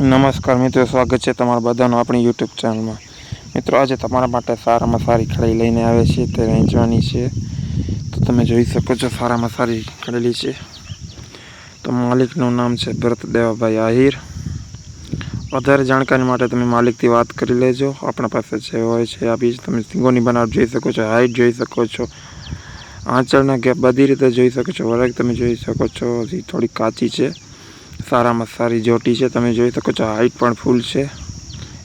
નમસ્કાર મિત્રો, સ્વાગત છે તમારા બધાનું આપણી યુટ્યુબ ચેનલમાં મિત્રો, આજે તમારા માટે સારામાં સારી ખડી લઈને આવે છે તે વેચવાની છે. તો તમે જોઈ શકો છો, સારામાં સારી ખડેલી છે. તો માલિકનું નામ છે ભરત દેવાભાઈ આહિર. વધારે જાણકારી માટે તમે માલિકથી વાત કરી લેજો. આપણા પાસે જે હોય છે આપી તમે સિંગોની બનાવટ જોઈ શકો છો હાઇટ જોઈ શકો છો, આંચળના ગેપ બધી રીતે જોઈ શકો છો. વરગ તમે જોઈ શકો છો, હજી થોડી કાચી છે. સારામાં સારી જોટી છે, તમે જોઈ શકો છો હાઇટ પણ ફૂલ છે.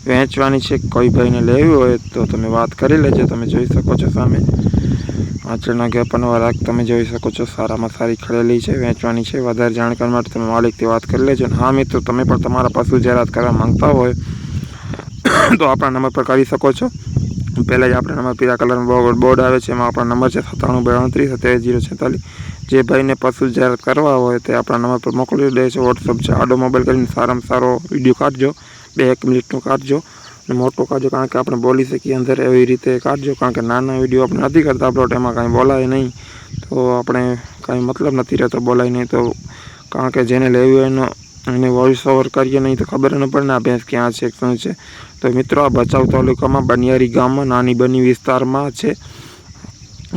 વેચવાની છે, કોઈ ભાઈને લેવી હોય તો તમે વાત કરી લેજો, તમે જોઈ શકો છો સામે. આંચળના ગેપનવા રાખ, તમે જોઈ શકો છો, સારામાં સારી ખડેલી છે, વેચવાની છે. વધારે જાણકારી માટે તમે માલિકથી વાત કરી લેજો. હા મિત્રો, તમે પણ તમારા પશુ જાહેરાત કરવા માંગતા હોય તો આપણા નંબર પર કરી શકો છો. પહેલાં જ આપણા નંબર પીળા કલરનો બોર્ડ આવે છે, એમાં આપણા નંબર છે, સત્તાણું બે અડત્રીસ સત્યાવીસ, જીરો છેતાલીસ. જે ભાઈને પશુ જાહેરાત કરવા હોય તે આપણા નંબર પર મોકલી દે છે. વોટ્સઅપ છે. આડો મોબાઈલ કરીને સારામાં સારો વીડિયો કાઢજો. બે એક મિનિટનું કાઢજો. અને મોટો કાઢજો કારણ કે આપણે બોલી શકીએ અંદર એવી રીતે કાઢજો. કારણ કે નાના વીડિયો આપણે નથી કરતા. અપલોડ એમાં કાંઈ બોલાય નહીં. તો આપણે કાંઈ મતલબ નથી રહેતો બોલાય નહીં. તો કારણ કે જેને લેવી હોય એનો એને વોઇસ ઓવર કરીએ નહીં તો ખબર ન પડે ને આ ભેંસ ક્યાં છે, શું છે. તો મિત્રો, આ ભચાઉ તાલુકામાં બનિયારી ગામમાં નાની બની વિસ્તારમાં છે.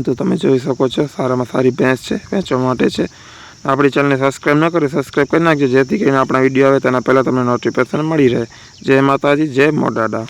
તો તમે જોઈ શકો છો, સારામાં સારી ભેંસ છે વેચવા માટે છે. આપણી ચેનલને સબસ્ક્રાઈબ ન કરી સબસ્ક્રાઈબ કરી નાખજો, જેથી કરીને આપણા વીડિયો આવે તેના પહેલાં તમને નોટિફિકેશન મળી રહે. જય માતાજી, જય મોડાડા